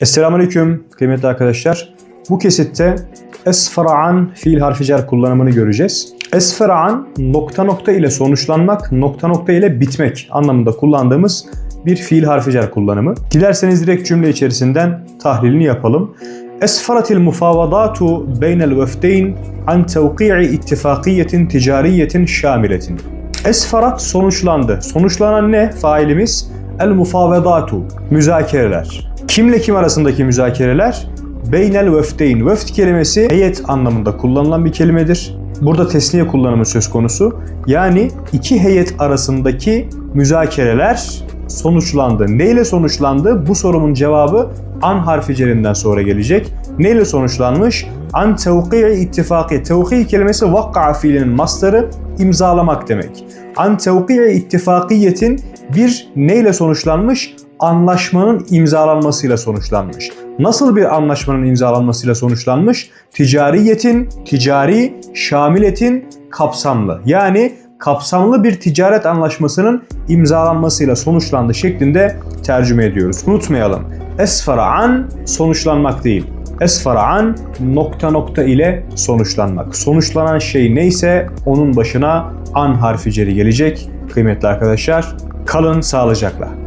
Esselamu Aleyküm kıymetli arkadaşlar. Bu kesitte esfara'an fiil harfi cer kullanımını göreceğiz. Esfara'an nokta nokta ile sonuçlanmak, nokta nokta ile bitmek anlamında kullandığımız bir fiil harfi cer kullanımı. Dilerseniz direkt cümle içerisinden tahlilini yapalım. Esfaratil mufavadatu beynel vefdeyn an tevki'i ittifakiyetin ticariyetin şamiletin. Esfarat sonuçlandı. Sonuçlanan ne? Failimiz el mufavedatu. Müzakereler. Kimle kim arasındaki müzakereler? Beynel vefdeyn. Vefd kelimesi heyet anlamında kullanılan bir kelimedir. Burada tesniye kullanımı söz konusu. Yani iki heyet arasındaki müzakereler sonuçlandı. Neyle sonuçlandı? Bu sorumun cevabı an harfi cerinden sonra gelecek. Neyle sonuçlanmış? An tevki'i ittifaki. Tevki kelimesi vakka fiilinin mastarı imzalamak demek. An tevki'i ittifakiyetin bir neyle sonuçlanmış? Anlaşmanın imzalanmasıyla sonuçlanmış. Nasıl bir anlaşmanın imzalanmasıyla sonuçlanmış? Ticariyetin, ticari, şamiletin kapsamlı. Yani kapsamlı bir ticaret anlaşmasının imzalanmasıyla sonuçlandı şeklinde tercüme ediyoruz. Unutmayalım. Esfara'an sonuçlanmak değil. Esfara'an nokta nokta ile sonuçlanmak. Sonuçlanan şey neyse onun başına an harfi ceri gelecek. Kıymetli arkadaşlar kalın sağlıcakla.